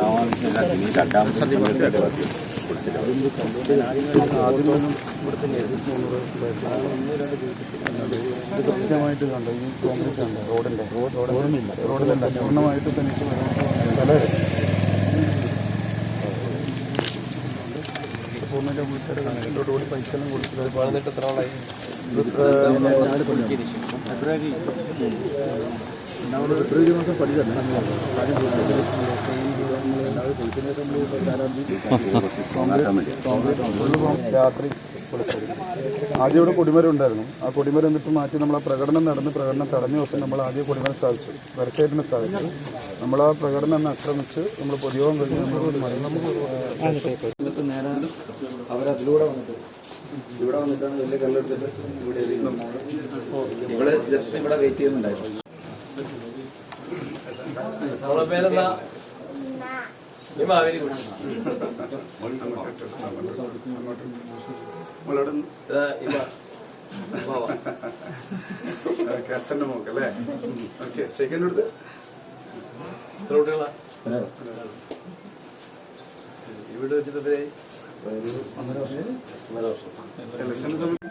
അങ്ങോട്ട് കൃത്യമായിട്ട് കണ്ടു ഈ കോൺക്രീറ്റ് ഉണ്ട് റോഡിന്റെ റോഡില്ല റോഡിലുണ്ട് പൂർണമായിട്ട് തന്നെ സ്ഥലം പൂർണമായിട്ട് വീട്ടുകാരെ കണ്ടിട്ട് കൂടി പൈസ എല്ലാം കൊടുത്തിട്ട് വന്നിട്ട് എത്ര ആളായി? ഫെബ്രുവരി ഫെബ്രുവരി മാസം പഠിച്ചല്ല രാത്രി. ആദ്യം ഇവിടെ കൊടിമരം ഉണ്ടായിരുന്നു ആ കൊടിമരം എന്നിട്ട് മാറ്റി നമ്മൾ ആ പ്രകടനം നടന്ന് പ്രകടനം തടഞ്ഞ ദിവസം നമ്മൾ ആദ്യം കൊടിമരം സ്ഥാപിച്ചു. വെറസൈറ്റിനെ സ്ഥാപിച്ചു. നമ്മൾ ആ പ്രകടനം അന്ന് ആക്രമിച്ച് നമ്മൾ പൊതുയോഗം കഴിഞ്ഞ് നമ്മൾ നേരെ അവരതിലൂടെ വന്നിട്ട് ഇവിടെ വന്നിട്ടാണ് വലിയ കല്ലെടുത്തിട്ട് ഇവിടെ. ഇവിടെ ജസ്റ്റ് ഇവിടെ വെയിറ്റ് ചെയ്യുന്നുണ്ടായിരുന്നു. നമ്മളെ പേരെന്താ? അച്ഛന്റെ മോക്കല്ലേ ഓക്കെ സെക്കൻഡ് എടുത്ത് എത്ര കുട്ടികളാ? ഇവിടെ വെച്ചിട്ട് ഇലക്ഷൻ സമയത്ത്